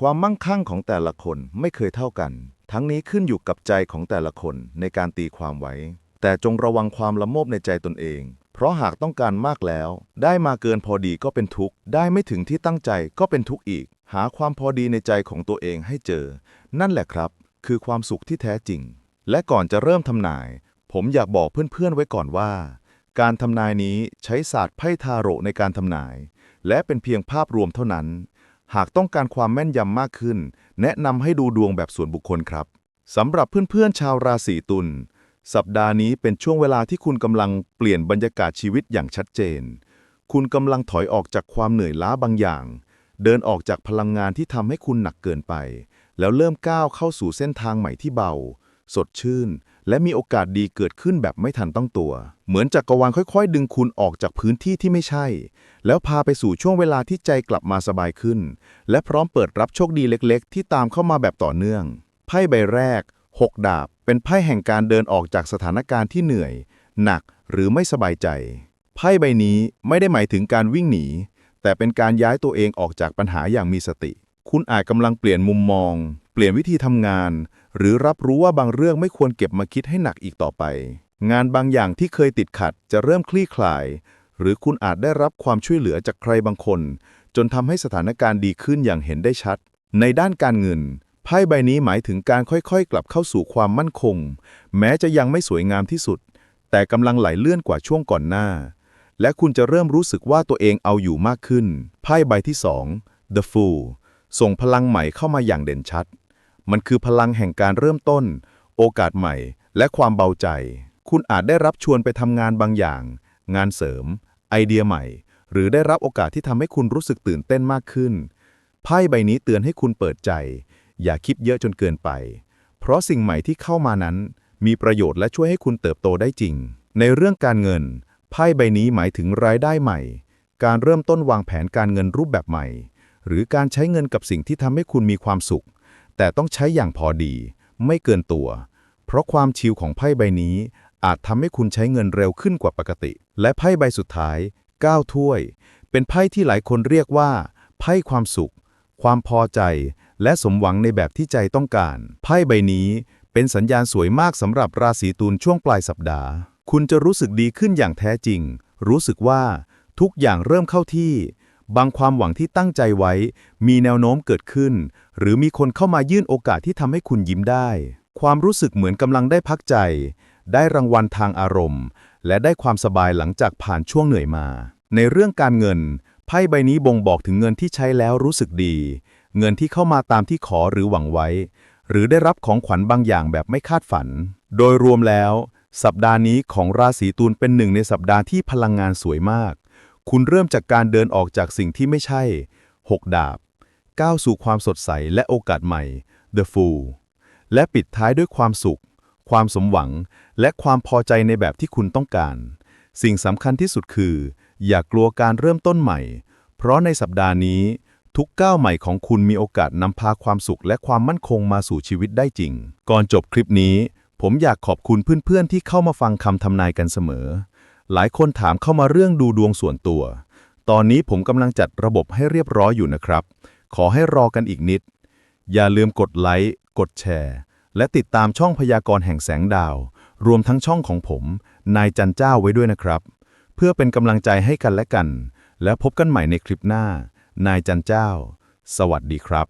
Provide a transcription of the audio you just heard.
ความมั่งคั่งของแต่ละคนไม่เคยเท่ากัน ทั้งนี้ขึ้นอยู่กับใจของแต่ละคนในการตีความไว้ แต่จงระวังความละโมบในใจตนเอง เพราะหากต้องการมากแล้ว ได้มาเกินพอดีก็เป็นทุกข์ ได้ไม่ถึงที่ตั้งใจก็เป็นทุกข์อีก หาความพอดีในใจของตัวเองให้เจอ นั่นแหละครับ คือความสุขที่แท้จริง และก่อนจะเริ่มทำนาย ผมอยากบอกเพื่อนๆไว้ก่อนว่า การทำนายนี้ใช้ศาสตร์ไพ่ทาโร่ในการทำนาย และเป็นเพียงภาพรวมเท่านั้น หากต้องการความแม่นยำมากขึ้น แนะนำให้ดูดวงแบบส่วนบุคคลครับสำหรับเพื่อนๆชาวราศีตุลสัปดาห์นี้เป็นช่วงเวลาที่คุณกำลังเปลี่ยนบรรยากาศชีวิตอย่างชัดเจน คุณกำลังถอยออกจากความเหนื่อยล้าบางอย่าง เดินออกจากพลังงานที่ทำให้คุณหนักเกินไป แล้วเริ่มก้าวเข้าสู่เส้นทางใหม่ที่เบา สดชื่น และมีโอกาสดีเกิดขึ้นแบบไม่ทันตั้งตัว เหมือนจักรวาลค่อยๆ ดึงคุณออกจากพื้นที่ที่ไม่ใช่ แล้วพาไปสู่ช่วงเวลาที่ใจกลับมาสบายขึ้น และพร้อมเปิดรับโชคดีเล็กๆ ที่ตามเข้ามาแบบต่อเนื่อง ไพ่ใบแรก 6 ดาบ เป็นไพ่แห่งการเดินออกจากสถานการณ์ที่เหนื่อย หนักหรือไม่สบายใจ ไพ่ใบนี้ไม่ได้หมายถึงการวิ่งหนี แต่เป็นการย้ายตัวเองออกจากปัญหาอย่างมีสติ คุณอาจกำลังเปลี่ยนมุมมอง เปลี่ยนวิธีทำงาน หรือรับรู้ว่าบางเรื่องไม่ควรเก็บมาคิดให้หนักอีกต่อไป งานบางอย่างที่เคยติดขัดจะเริ่มคลี่คลาย หรือคุณอาจได้รับความช่วยเหลือจากใครบางคน จนทำให้สถานการณ์ดีขึ้นอย่างเห็นได้ชัด ในด้านการเงินไพ่ใบนี้หมายถึงการค่อยๆ กลับเข้าสู่ความมั่นคง แม้จะยังไม่สวยงามที่สุด แต่กำลังไหลเลื่อนกว่าช่วงก่อนหน้า และคุณจะเริ่มรู้สึกว่าตัวเองเอาอยู่มากขึ้น ไพ่ใบที่ 2 The Fool ส่งพลังใหม่เข้ามาอย่างเด่นชัด มันคือพลังแห่งการเริ่มต้น โอกาสใหม่ และความเบาใจ คุณอาจได้รับชวนไปทำงานบางอย่าง งานเสริม ไอเดียใหม่ หรือได้รับโอกาสที่ทำให้คุณรู้สึกตื่นเต้นมากขึ้น ไพ่ใบนี้เตือนให้คุณเปิดใจ อย่าคิดเยอะจนเกินไป เพราะสิ่งใหม่ที่เข้ามานั้น มีประโยชน์และช่วยให้คุณเติบโตได้จริง ในเรื่องการเงิน ไพ่ใบนี้หมายถึงรายได้ใหม่ การเริ่มต้นวางแผนการเงินรูปแบบใหม่ หรือการใช้เงินกับสิ่งที่ทำให้คุณมีความสุข แต่ต้องใช้อย่างพอดี ไม่เกินตัว เพราะความชิลของไพ่ใบนี้ อาจทำให้คุณใช้เงินเร็วขึ้นกว่าปกติ และไพ่ใบสุดท้าย 9 ถ้วย เป็นไพ่ที่หลายคนเรียกว่า ไพ่ความสุข ความพอใจ และสมหวังในแบบที่ใจต้องการ ไพ่ใบนี้เป็นสัญญาณสวยมากสำหรับราศีตุลช่วงปลายสัปดาห์ คุณจะรู้สึกดีขึ้นอย่างแท้จริง รู้สึกว่าทุกอย่างเริ่มเข้าที่ บางความหวังที่ตั้งใจไว้ มีแนวโน้มเกิดขึ้น หรือมีคนเข้ามายื่นโอกาสที่ทำให้คุณยิ้มได้ ความรู้สึกเหมือนกำลังได้พักใจ ได้รางวัลทางอารมณ์ และได้ความสบายหลังจากผ่านช่วงเหนื่อยมา ในเรื่องการเงิน ไพ่ใบนี้บ่งบอกถึงเงินที่ใช้แล้วรู้สึกดี เงินที่เข้ามาตามที่ขอหรือหวังไว้ หรือได้รับของขวัญบางอย่างแบบไม่คาดฝัน โดยรวมแล้ว สัปดาห์นี้ของราศีตุลเป็นหนึ่งในสัปดาห์ที่พลังงานสวยมาก คุณเริ่มจากการเดินออกจากสิ่งที่ไม่ใช่ 6 ดาบ ก้าวสู่ความสดใสและโอกาสใหม่ The Fool และปิดท้ายด้วยความสุข ความสมหวัง และความพอใจในแบบที่คุณต้องการ สิ่งสำคัญที่สุดคือ อย่ากลัวการเริ่มต้นใหม่ เพราะในสัปดาห์นี้ ทุกก้าวใหม่ของคุณมีโอกาสนำพาความสุขและความมั่นคงมาสู่ชีวิตได้จริง ก่อนจบคลิปนี้ ผมอยากขอบคุณเพื่อนๆที่เข้ามาฟังคำทำนายกันเสมอ หลายคนถามเข้ามาเรื่องดูดวงส่วนตัว ตอนนี้ผมกำลังจัดระบบให้เรียบร้อยอยู่นะครับ ขอให้รอกันอีกนิด อย่าลืมกดไลค์ กดแชร์ และติดตามช่องพยากรณ์แห่งแสงดาว รวมทั้งช่องของผม นายจันเจ้าไว้ด้วยนะครับ เพื่อเป็นกำลังใจให้กันและกัน แล้วพบกันใหม่ในคลิปหน้า นายจันเจ้า สวัสดีครับ